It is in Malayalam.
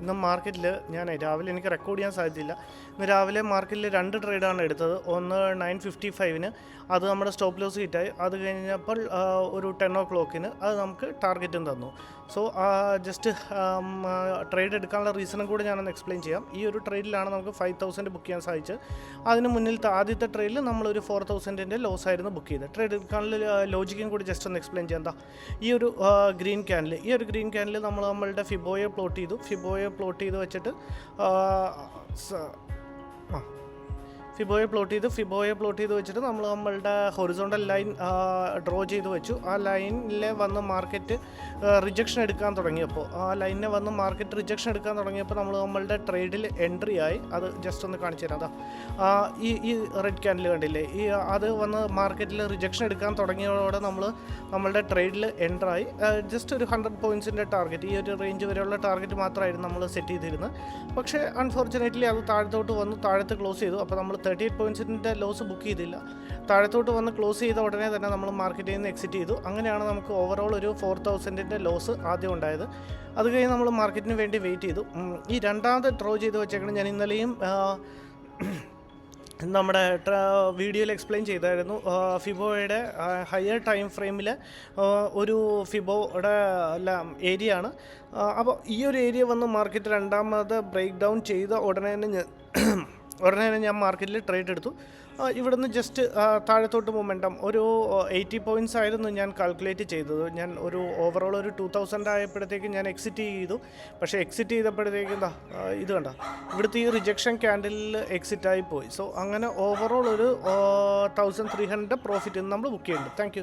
ഇന്ന് മാർക്കറ്റിൽ ഞാൻ രാവിലെ എനിക്ക് റെക്കോർഡ് ചെയ്യാൻ സാധിച്ചില്ല ഇന്ന് രാവിലെ മാർക്കറ്റിൽ രണ്ട് ട്രേഡാണ് എടുത്തത്. ഒന്ന് നയൻ ഫിഫ്റ്റി ഫൈവിന് അത് നമ്മുടെ സ്റ്റോപ്പ് ലോസ് ഹിറ്റായി അത് കഴിഞ്ഞപ്പോൾ ഒരു ടെൻ ഓ ക്ലോക്കിന് അത് നമുക്ക് ടാർഗറ്റും തന്നു. സോ ജസ്റ്റ് ട്രേഡ് എടുക്കാനുള്ള റീസണും കൂടെ ഞാനൊന്ന് എക്സ്പ്ലെയിൻ ചെയ്യാം. ഈ ഒരു ട്രേഡിലാണ് നമുക്ക് ഫൈവ് തൗസൻഡ് ബുക്ക് ചെയ്യാൻ സാധിച്ചത്. അതിന് മുന്നിലത്തെ ആദ്യത്തെ ട്രേഡിൽ നമ്മളൊരു ഫോർ തൗസൻഡിന്റെ ലോസ് ആയിരുന്നു ബുക്ക് ചെയ്തത്. ട്രേഡ് എടുക്കാനുള്ള ലോജിക്കും കൂടി ജസ്റ്റ് ഒന്ന് എക്സ്പ്ലെയിൻ ചെയ്യാം. എന്താ ഈ ഒരു ഗ്രീൻ ക്യാനിൽ ഈ ഒരു ഗ്രീൻ ക്യാനിൽ നമ്മൾ നമ്മളുടെ ഫിബോയെ പ്ലോട്ട് ചെയ്തു. ഫിബോയെ പ്ലോട്ട് ചെയ്ത് വെച്ചിട്ട് ഫിബോയെ പ്ലോട്ട് ചെയ്ത് ഫിബോയെ പ്ലോട്ട് ചെയ്ത് വെച്ചിട്ട് നമ്മൾ നമ്മളുടെ ഹൊറിസോണ്ടൽ ലൈൻ ഡ്രോ ചെയ്ത് വെച്ചു. ആ ലൈനിൽ വന്ന് മാർക്കറ്റ് റിജക്ഷൻ എടുക്കാൻ തുടങ്ങിയപ്പോൾ ആ ലൈനിനെ വന്ന് മാർക്കറ്റ് റിജക്ഷൻ എടുക്കാൻ തുടങ്ങിയപ്പോൾ നമ്മൾ നമ്മളുടെ ട്രേഡിൽ എൻട്രി ആയി. അത് ജസ്റ്റ് ഒന്ന് കാണിച്ചു തരാം. അതാ ഈ ഈ റെഡ് ക്യാൻഡിൽ കണ്ടില്ലേ? ഈ അത് വന്ന് മാർക്കറ്റിൽ റിജക്ഷൻ എടുക്കാൻ തുടങ്ങിയതോടെ നമ്മൾ നമ്മളുടെ ട്രേഡിൽ എൻട്രായി ജസ്റ്റ് ഒരു ഹൺഡ്രഡ് പോയിന്റ്സിന്റെ ടാർഗറ്റ് ഈ ഒരു റേഞ്ച് വരെയുള്ള ടാർഗറ്റ് മാത്രമായിരുന്നു നമ്മൾ സെറ്റ് ചെയ്തിരുന്നത്. പക്ഷേ അൺഫോർച്ചുനേറ്റ്ലി അത് താഴത്തോട്ട് വന്ന് താഴത്ത് ക്ലോസ് ചെയ്തു. അപ്പോൾ നമ്മൾ തേർട്ടി എയ്റ്റ് പോയിന്റ്സിന്റെ ലോസ് ബുക്ക് ചെയ്തില്ല. താഴത്തോട്ട് വന്ന് ക്ലോസ് ചെയ്ത ഉടനെ തന്നെ നമ്മൾ മാർക്കറ്റിൽ നിന്ന് എക്സിറ്റ് ചെയ്തു. അങ്ങനെയാണ് നമുക്ക് ഓവറോൾ ഒരു ഫോർ തൗസൻഡിന്റെ ലോസ് ആദ്യം ഉണ്ടായത്. അത് കഴിഞ്ഞ് നമ്മൾ മാർക്കറ്റിന് വേണ്ടി വെയിറ്റ് ചെയ്തു. ഈ രണ്ടാമത് ഡ്രോ ചെയ്ത് വെച്ചേക്കണം ഞാൻ ഇന്നലെയും നമ്മുടെ വീഡിയോയിൽ എക്സ്പ്ലെയിൻ ചെയ്തായിരുന്നു. ഫിബോയുടെ ഹയർ ടൈം ഫ്രെയിമിൽ ഒരു ഫിബോയുടെ ഏരിയ ആണ് അപ്പോൾ ഈ ഒരു ഏരിയ വന്ന് മാർക്കറ്റ് രണ്ടാമത് ബ്രേക്ക് ഡൗൺ ചെയ്ത ഉടനെ തന്നെ ഞാൻ ഉടനെ തന്നെ ഞാൻ മാർക്കറ്റിൽ ട്രേഡ് എടുത്തു. ഇവിടുന്ന് ജസ്റ്റ് താഴത്തോട്ട് മൊമെന്റം ഒരു എയ്റ്റി പോയിന്റ്സ് ആയിരുന്നു ഞാൻ കാൽക്കുലേറ്റ് ചെയ്തത്. ഞാൻ ഒരു ഓവറോൾ ഒരു ടു തൗസൻഡ് ആയപ്പോഴത്തേക്ക് ഞാൻ എക്സിറ്റ് ചെയ്തു. പക്ഷേ എക്സിറ്റ് ചെയ്തപ്പോഴത്തേക്ക് എന്താ ഇത് കണ്ട ഇവിടുത്തെ ഈ റിജക്ഷൻ ക്യാൻഡലിൽ എക്സിറ്റ് ആയി പോയി. സോ അങ്ങനെ ഓവറോൾ ഒരു തൗസൻഡ് ത്രീ ഹൺഡ്രഡ് പ്രോഫിറ്റ് നമ്മൾ ബുക്ക് ചെയ്യുന്നുണ്ട്. താങ്ക്